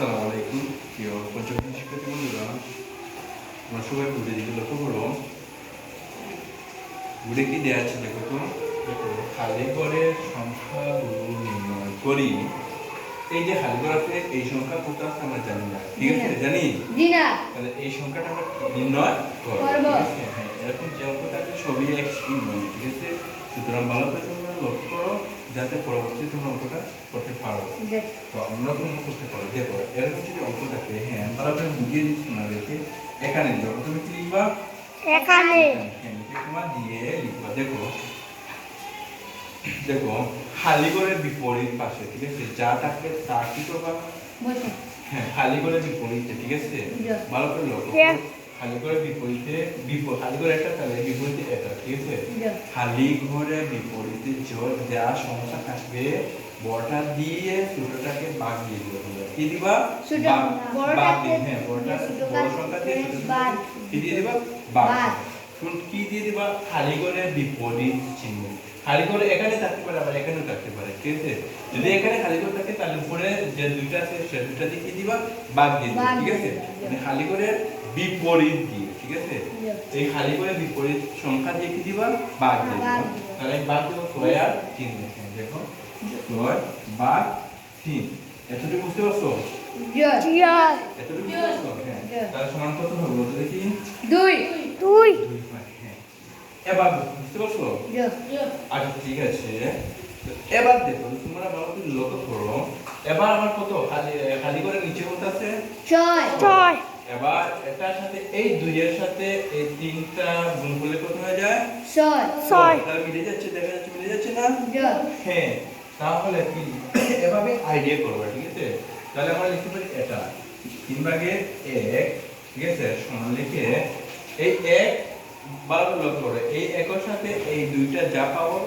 আসসালামু আলাইকুম। প্রিয় পঞ্চম শিক্ষার্থী বন্ধুরা আমরা সবাই বুঝে দিকে লক্ষ্য করো। বুড়ে কি দেওয়া আছে দেখো তো। খালি করে সংখ্যাগুলো নির্ণয় করি। এই যে খালি আছে এই সংখ্যা কত আছে আমরা জানি না। ঠিক আছে জানি। তাহলে এই সংখ্যাটা আমরা নির্ণয় করব? হ্যাঁ এরকম যে অঙ্কটা আছে সবই এক ঠিক আছে? সুতরাং ভালো তোমরা লক্ষ্য করো যাতে পরবর্তী তোমরা অঙ্কটা করতে পারো। তো আমরা কোনো করতে পারো দেখো এরকম যদি অঙ্ক থাকে হ্যাঁ করে বুঝিয়ে দিচ্ছি না দেখে এখানে দেখো তুমি কি লিখবা? এখানে। তোমার দিয়ে লিখবা। দেখো দেখো খালি করে বিপরীত পাশে ঠিক আছে? যা থাকবে তা কি করবা? হ্যাঁ খালি করে বিপরীতে ঠিক আছে? ভালো করে লক্ষ্য। খালি করে বিপরীতে বিপরীত খালি করে একটা তাহলে বিপরীতে ঠিক আছে। খালি ঘরে বিপরীতে জ- যা সংখ্যা থাকবে। বড়টা দিয়ে ছোটটাকে বাদ দিয়ে দিবে তোমরা। কি দিবা? বাদ- দিয়ে, হ্যাঁ বড়টা বড় সংখ্যা দিয়ে ছোট বাদ। সংখ্যা কি দিয়ে দিবা? বাদ। বাদ। শুন কি দিয়ে দিবা? খালি করে বিপরীত চিহ্ন। খালি করে এখানে থাকতে পারে আবার এখানেও থাকতে পারে ঠিক আছে? যদি এখানে খালি করে থাকে তাহলে উপরে যে দুইটা আছে সে দুইটা দিয়ে কি দিবা? বাদ দিয়ে দিবা ঠিক আছে? মানে খালি করে বিপরীত দিয়ে। ঠিক আছে? এই খালি করে বিপরীত সংখ্যা দিয়ে কি দিবা? বাদ দিবা। তাহলে বাদ দেবো ছয় আর তিন দেখেন দেখো ছয় বাদ তিন। এতটুকু বুঝতে পারছ? যা। এতটুকু বুঝতে পারছ? যা। তাহলে সমান কত হবে? বলতো দেখি। দুই। দুই। এবার বুঝতে পারছ? আচ্ছা ঠিক আছে। এবার দেখো তোমরা ভালো করে লক্ষ্য করো। এবার আমার কত? খালি খালি করে নিচে কত আছে? ছয়। এবার এটার সাথে এই দুইয়ের সাথে এই তিনটা গুণ করলে কত হয়ে যায়? ছয়। ছয়। তাহলে মিলে যাচ্ছে দেখা যাচ্ছে মিলে যাচ্ছে না? হ্যাঁ তাহলে কি? এভাবে আইডিয়া করব ঠিক আছে? তাহলে আমরা লিখতে পারি এটা। তিন ভাগে এক ঠিক আছে? সমান লিখে এই এক বারো লক্ষ্য করে এই একের সাথে এই দুইটা যা পাবো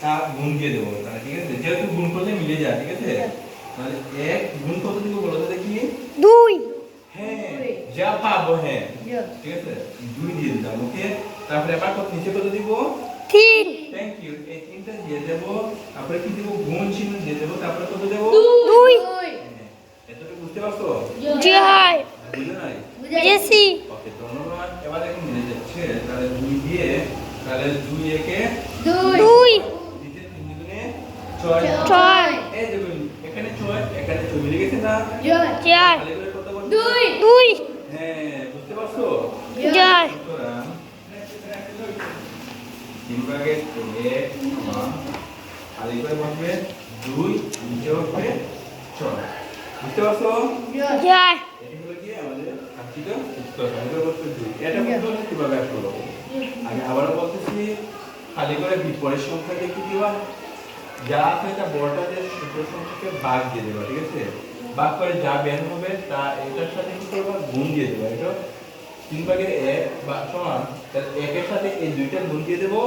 তা গুণ দিয়ে দেবো তাহলে ঠিক আছে? যেহেতু গুণ করলে মিলে যায় ঠিক আছে? তাহলে এক গুণ কত দিব বলো তো দেখি। দুই। হ্যাঁ। যা পাবো হ্যাঁ। ঠিক আছে? দুই দিয়ে দিলাম ওকে তারপরে এবার কত নিচে কত দিব? তিন। থ্যাংক ইউ এই তিনটা দিয়ে দেব। তারপরে কি দেব? গুণ চিহ্ন দিয়ে দেব। তারপরে কত দেব? দুই। হ্যাঁ, এতটুকু বুঝতে পারছ? জয় বুঝে নাই? জেসি। ওকে ধন্যবাদ। এবার দেখুন মিলে যাচ্ছে। তাহলে দুই দিয়ে তাহলে দুই একে দুই। দুই। নিচে তিন দুগুণে ছয়। ছয়। এই দেখুন এখানে ছয় এখানে ছয় মিলে গেছে না। দুই। দুই। হ্যাঁ বুঝতে পারছ? জয়। তিন ভাগে এক সমান খালি বসবে দুই নিচে বসবে ছয়। বুঝতে পারছ? জয়। জয়। হলো কি আমাদের কাঙ্ক্ষিত উত্তর। খালি বসবে দুই। এটা বুঝতে কীভাবে আসলো? আগে আবারও বলতেছি খালি করে বিপরীত সংখ্যা দিয়ে কি দিবা। যা আছে তা বড়টা দিয়ে ছোট সংখ্যাকে ভাগ দিয়ে দেবা ঠিক আছে? ভাগ করে যা বের হবে তা এটার সাথে কি করবা? গুণ দিয়ে দেবা এটা তিন ভাগের এক বা সমান তাহলে একের সাথে এই দুইটা গুণ দিয়ে দেবো।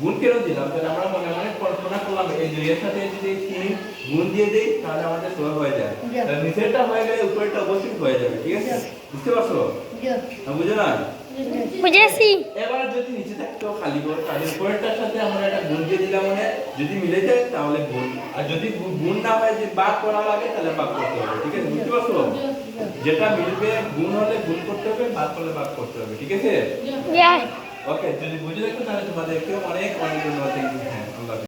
গুণ কেন দিলাম? তাহলে আমরা মনে মনে কল্পনা করলাম এই দুইয়ের সাথে যদি তিন গুণ দিয়ে দেই তাহলে আমাদের সব হয়ে যায়। তাহলে নিচেরটা হয়ে গেলে উপরেরটা অবশ্যই হয়ে যাবে ঠিক আছে? বুঝতে পারছ? যা। বুঝো না? বুঝেছি। এবার যদি নিচে থাকতো খালি ঘর তাহলে উপরেরটার সাথে আমরা একটা গুণ দিয়ে দিলাম মানে যদি মিলে যায় তাহলে গুণ। আর যদি গুণ না হয় যে বাদ করা লাগে তাহলে বাদ করতে হবে ঠিক আছে? বুঝতে পারছ? যেটা মিলবে গুণ হলে গুণ করতে হবে বাদ করলে বাদ করতে হবে ঠিক আছে? ওকে যদি বুঝে দেখো তাহলে তোমাদেরকে অনেক অনেক ধন্যবাদ. হ্যাঁ আল্লাহ।